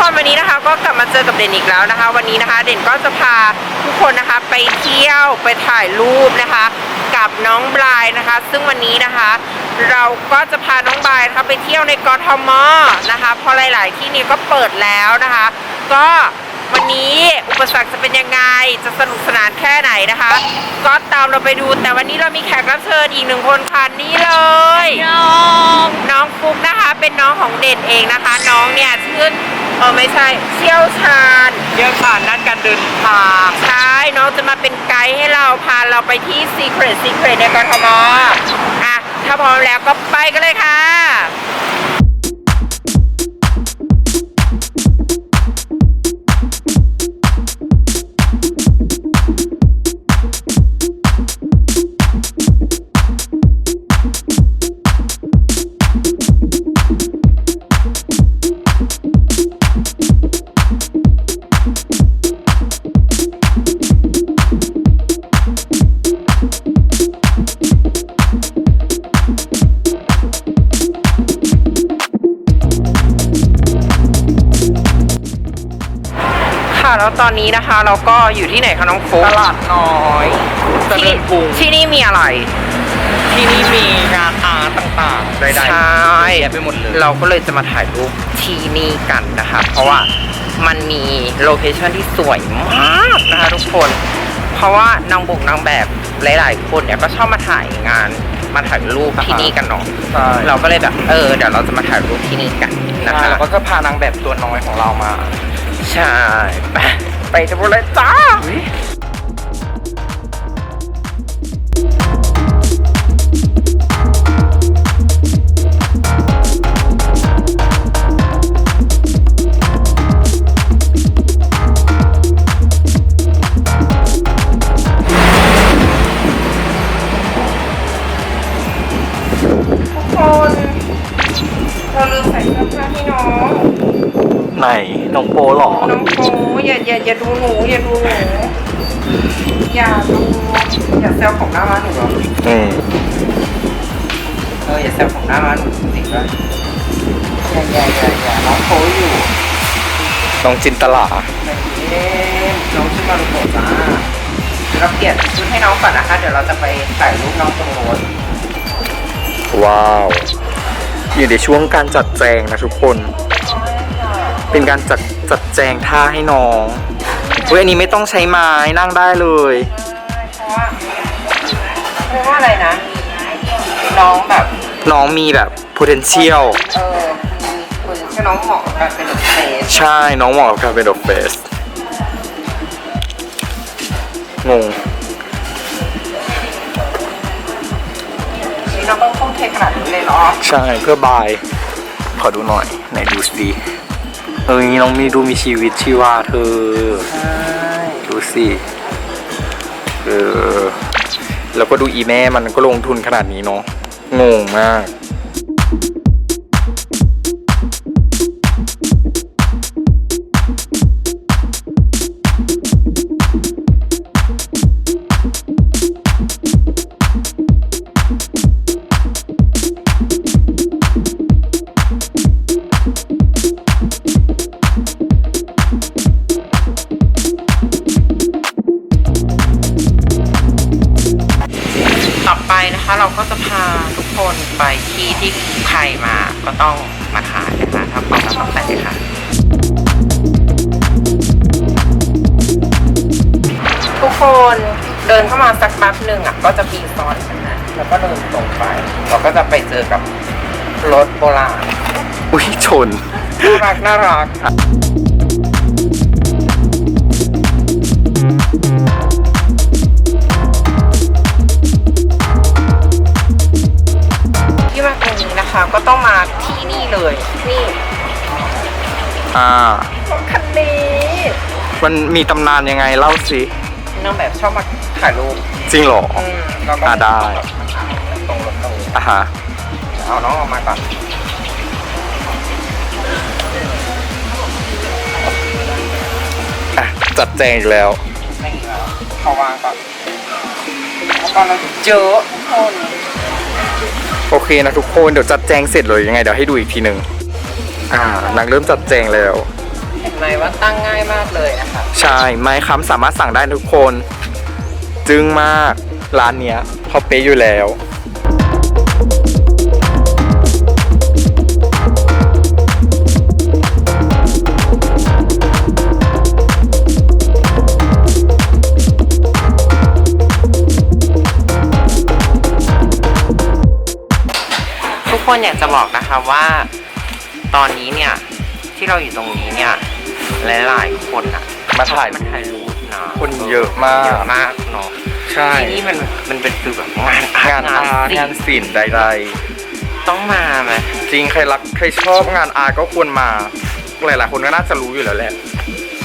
คนวันนี้นะคะก็กลับมาเจอกับเด่นอีกแล้วนะคะ วันนี้นะคะ เด่นก็จะพาทุกคนนะคะไปเที่ยวไปถ่ายรูปนะคะ กับน้องบลายนะคะ ซึ่งวันนี้นะคะ เราก็จะพาน้องบลายนะคะไปเที่ยวในกทมนะคะเพราะหลาย ๆ ที่นี่ก็เปิดแล้วนะคะ ก็ วันนี้อุปสรรคจะเป็นยังไง จะสนุกสนานแค่ไหนนะคะ ก็ตามเราไปดู แต่วันนี้เรามีแขกรับเชิญอีกหนึ่งคนค่ะนี่เลย น้องฟุกนะคะ เป็นน้องของเด่นเองนะคะ น้องเนี่ยชื่อเออไม่ใช่เชี่ยวชาญเรื่องผ่านด้านการเดินทางใช่น้องจะมาเป็นไกด์ให้เราพาเราไปที่ Secret Secret ในกทมอะถ้าพร้อมแล้วก็ไปกันเลยค่ะ ค่ะ แล้วตอนนี้นะคะ เราก็อยู่ที่ไหนคะน้องฟุกตลาดน้อยเจริญกรุงที่นี่มีอะไร ที่นี่มีงานอาร์ตต่างๆใดๆใช่เยอะแยะไปหมดเลยเราก็เลยจะมาถ่ายรูปที่นี่กันนะคะ เพราะว่ามันมีโลเคชั่นที่สวยมากนะคะทุกคน เพราะว่านางบกนางแบบหลาย ๆ คนเนี่ยก็ชอบมาถ่ายงานมาถ่ายรูปที่นี่กันเนาะใช่เราก็เลยแบบเออเดี๋ยวเราจะมาถ่ายรูปที่นี่กันนะนะคะคะ แล้วก็จะพานางแบบตัวน้อยของเรามา ใช่ ไปไปทำอะไรจ้า นน้องโปหรอ น้องโฟอย่าอย่าอย่าดูหนูอย่าดูหนูอย่าดูอย่าแซวของหน้าม้าหนูเหรออืมเอออย่าแซวของหน้าม้าหนูจริงๆด้วยอย่าอย่าอย่าอย่าน้องโฟอยู่น้องจินตลาเอ๊ะน้องชื่อมารุโกะจ้าเราเปลี่ยนชุดให้น้องก่อนนะคะ เดี๋ยวเราจะไปถ่ายรูปน้องตรงโน้นว้าว อยู่ในช่วงการจัดแจงนะทุกคน เป็นการจัดจัดแจงท่าให้น้องเฮ้ยอันนี้ไม่ต้องใช้ไม้นั่งได้เลย เพราะว่าเพราะว่าอะไรนะ น้องแบบ น้องมีแบบ potential เออคุณคือน้องเหมาะกับการเป็นเด็กเฟสใช่น้องเหมาะกับการเป็นดอกเฟสงง นี่น้องต้องทุ่มเทขนาดนี้เลยเหรอ ใช่เพื่อบาย ขอดูหน่อยไหนดูสิ เอ้ยน้องมีดูมีชีวิตชีวาเธอใช่ดูสิเออแล้วก็ดูอีแม่มันก็ลงทุนขนาดนี้เนาะงงมาก ไปที่ที่ใครมาก็ต้องมาถ่ายนะคะถ้าพร้อมแล้วต้องไปเลยค่ะทุกคนเดินเข้ามาสักแป๊บหนึ่งอะก็จะมีซอยใช่ไหมแล้วก็เดินตรงไป เราก็จะไปเจอกับรถโบราณอุ้ยชน น่ารักน่ารัก ที่มาตรงนี้นะคะ ก็ต้องมาที่นี่เลย นี่อ่า รถคันนี้มันมีตำนานยังไงเล่าสิ นางแบบชอบมาถ่ายรูปจริงเหรอ อืมเราก็อ่าได้ ตรงรถตรงนี้อ่าฮะ เอาน้องออกมาก่อนอะ จัดแจงอีกแล้ว นี่แล้วเขาวางก่อนแล้วก็เราเจอทุกคน โอเคนะทุกคนเดี๋ยวจัดแจงเสร็จเลยยังไงเดี๋ยวให้ดูอีกทีหนึ่งอ่านางเริ่มจัดแจงแล้ว เห็นไหมว่าตั้งง่ายมากเลยนะคะใช่ไม้ค้ำสามารถสั่งได้ทุกคน จึงมากร้านเนี้ยเขาเป๊ะอยู่แล้ว คนอยากจะบอกนะคะว่า ตอนนี้เนี่ยที่เราอยู่ตรงนี้เนี่ยหลายๆคนอะมาถ่ายมันถ่ายรูปนะคนเยอะมากเยอะมากเนาะใช่ที่นี่มันมันเป็นคือแบบงานอาร์งานตอาร์ตศิลงานป์ศิลป์ใดต้องมาไหมๆจริงใครรักใครชอบงานอาร์ตก็ควรมา หลายๆคนก็น่าจะรู้อยู่แล้วแหละ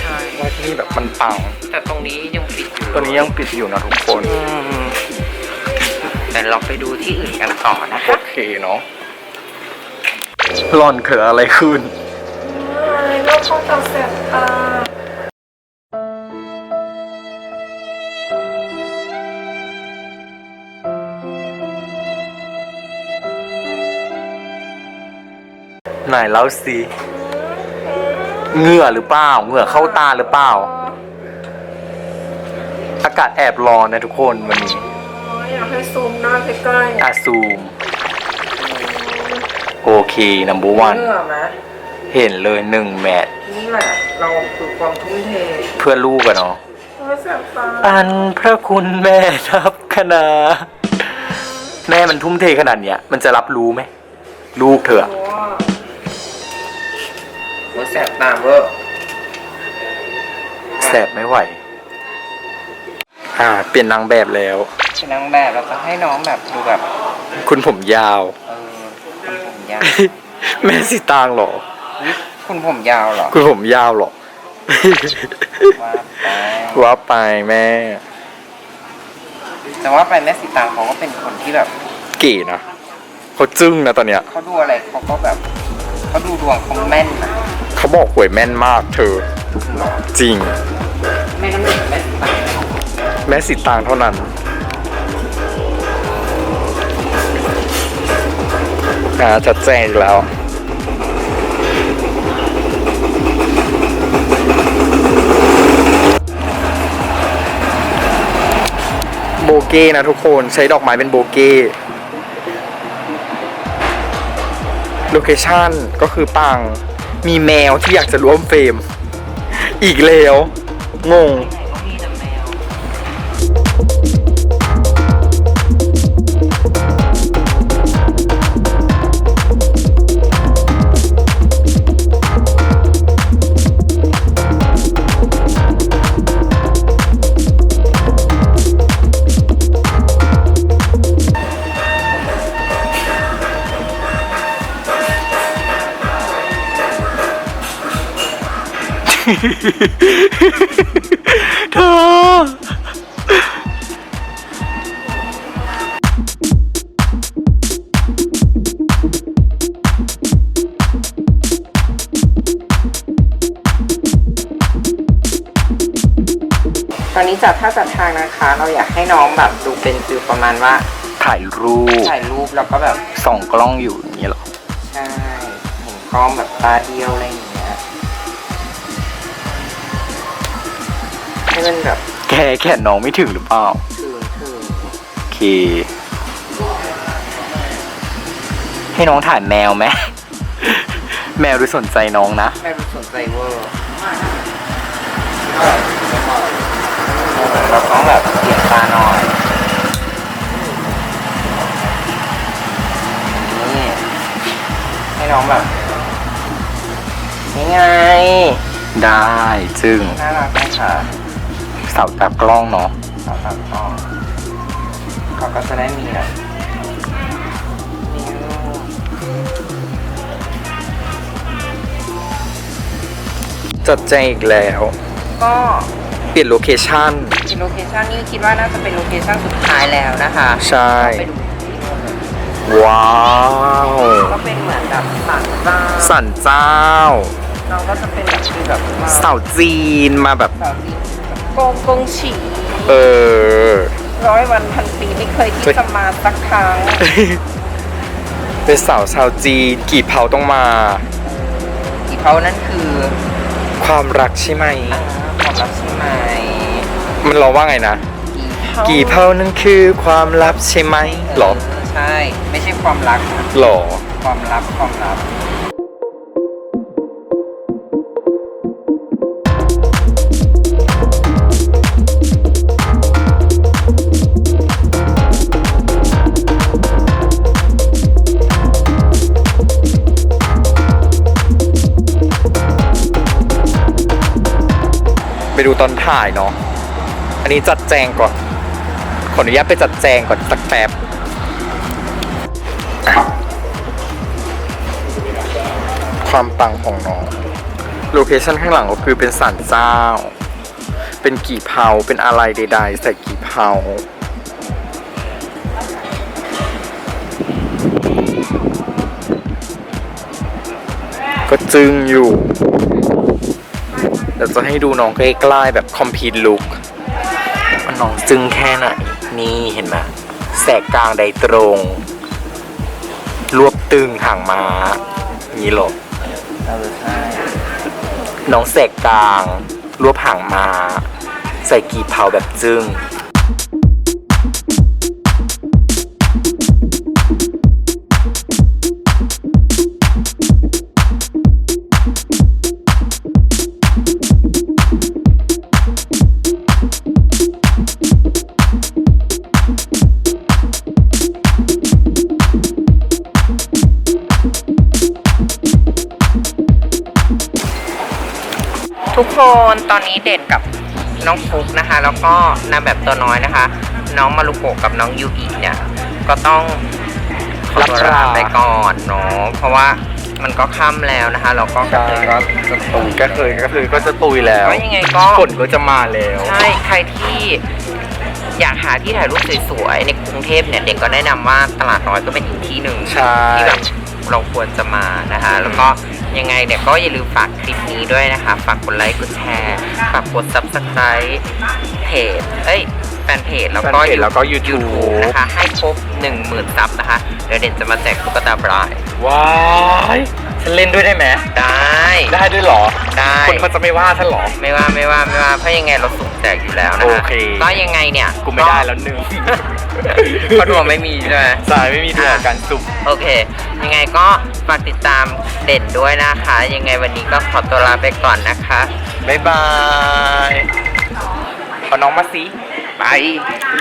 ใช่ว่าที่นี่แบบมันปัง แต่ตรงนี้ยังปิดอยู่ตัวนี้ยังปิดอยู่นะทุกคน อืมแต่เราไปดูที่อื่นกันต่อนะโอคะเคเนาะ หล่อนเกิดอะไรขึ้นโลกเขาจะแสบตาไหนเล่าสิเหงื่อหรือเปล่าเหงื่อเข้าตาหรือเปล่า อากาศแอบร้อนนะทุกคนวันนี้ อยากให้ซูมหน้าใกล้อาซูม โอเคนัมเบอร์วัน เหงื่อไหมเห็นเลยหนึ่งแมทนี่แหละ เราคือความทุ่มเทเพื่อลูกอะเนาะโอ้ยแสบตาอันพระคุณแม่ทับคณาแม่มันทุ่มเทขนาดเนี้ย มันจะรับรู้ไหม ลูกเธออะโอ้โหแสบตาเวอร์แสบไม่ไหว อ่า เปลี่ยนนางแบบแล้ว เป็นนางแบบเราจะให้น้องแบบดูแบบ คุณผมยาว เออคุณผมยาว แม่สีตางเหรออุ๊ยคุณผมยาวเหรอคุณผมยาวเหรอ ว่าไปว่าไปแม่ แต่ว่าไปแม่สีตางเขาก็เป็นคนที่แบบเก๋นะเขาจึ้งนะตอนเนี้ย เขาดูอะไรเขาก็แบบเขาดูดวงเขาแม่นนะเขาบอกหวยแม่นมากเธอ จริง แม่น้ำหนึ่งแม่สีตางแม่สีตางเท่านั้น อ่าชัดแจ้งอีกแล้วโบเก้นะทุกคนใช้ดอกไม้เป็นโบเก้โลเคชั่นก็คือปัง มีแมวที่อยากจะร่วมเฟรม อีกแล้ว งง เธอตอนนี้จากท่าจัดทางนะคะ เราอยากให้น้องแบบดูเป็นฟิลประมาณว่าถ่ายรูปถ่ายรูปแล้วก็แบบส่องกล้องอยู่อย่างนี้เหรอ ใช่เห็นกล้องแบบตาเดียวอะไรอย่างเงี้ย ให้มันแบบแกแขนน้องไม่ถึงหรือเปล่าถึงถึงโอเค ให้น้องถ่ายแมวไหม แมวดูสนใจน้องนะไม่รู้สนใจเวอร์เราต้องแบบเปลี่ยนตาหน่อยนี่ให้น้องแบบนี่ไง ได้จึง น่ารักไหมคะ เสาตากล้องเนาะสาวตัดต่อเขาก็จะได้มีแบบมีรูปจัดแจงอีกแล้ว ก็เปลี่ยนโลเคชั่นเป็นโลเคชันนี้คิดว่าน่าจะเป็นโลเคชันสุดท้ายแล้วนะคะใช่ ไปดูที่นู่นเลยว้าวก็เป็นเหมือนแบบสันเจ้าสันเจ้า เราก็จะเป็นแบบคือแบบมาสาวจีนมาแบบ สาวจีนแบบ กงกงฉีเออ ร้อยวันพันปีไม่เคยที่เฮ้ยจะมาสักครั้งเป็นสาวชาวจีนกี่เผาต้องมากี่เผานั่นคือความรักใช่ไหมความรักใช่ไหมมันร้องว่าไงนะกี่เท่านั้นคือความลับใช่ไหมหรอใช่ ไม่ใช่ความรักนะหรอความลับความลับ ไปดูตอนถ่ายเนาะ อันนี้จัดแจงก่อน ขออนุญาตไปจัดแจงก่อนสักแป๊บความปังของน้อง โลเคชั่นข้างหลังก็คือเป็นสันเจ้า เป็นกี่เผา เป็นอะไรใดๆใส่กี่เผาก็จึงอยู่ เดี๋ยวจะให้ดูน้องใกล้ๆแบบคอมพีทลุกมันน้องจึงแค่ไหน นี่เห็นไหมแสกกลางใดตรง รวบตึงห่างม้าอย่างนี้หรอน้องแสกกลาง รวบห่างม้าใส่กีบเผาแบบจึง ทุกคนตอนนี้เด่นกับน้องฟุกนะคะ แล้วก็นางแบบตัวน้อยนะคะ น้องมารุโกะกับน้องยูอิเนี่ย ก็ต้องขอตัวลาไปก่อนเนาะเพราะว่ามันก็ค่ำแล้วนะคะแล้วก็กระเทยก็จะตุยก็เคยก็คือก็จะตุยแล้วก็ยังไงก็ฝนก็จะมาแล้วใช่ใครที่อยากหาที่ถ่ายรูปสวยๆในกรุงเทพเนี่ยเด็กก็แนะนำว่าตลาดน้อยก็เป็นอีกที่หนึ่งใช่ที่แบบเราควรจะมานะคะ แล้วก็ ยังไงเนี่ยก็อย่าลืมฝากคลิปนี้ด้วยนะคะ ฝากกดไลค์กดแชร์ฝากกด subscribe เพจเอ้ยแฟนเพจแล้วก็แฟนเพจแล้วก็ YouTube YouTube นะคะให้ครบ10,000ซับนะคะเดี๋ยวเด่นจะมาแจกตุ๊กตาบรายว้าย ฉันเล่นด้วยได้ไหมได้ ได้ด้วยเหรอได้คนเขาจะไม่ว่าฉันเหรอ ไม่ว่าไม่ว่าไม่ว่าเพราะยังไงเราสุ่มแจกอยู่แล้วนะคะโอเค ก็ยังไงเนี่ยกูไม่ได้แล้วหนึ่งเพราะดวงไม่มีใช่ไหมสายไม่มีดวงการสุ่มโอเค ยังไงก็ฝากติดตามเด่นด้วยนะคะ ยังไงวันนี้ก็ขอตัวลาไปก่อนนะคะบ๊ายบายเอาน้องมาสิไป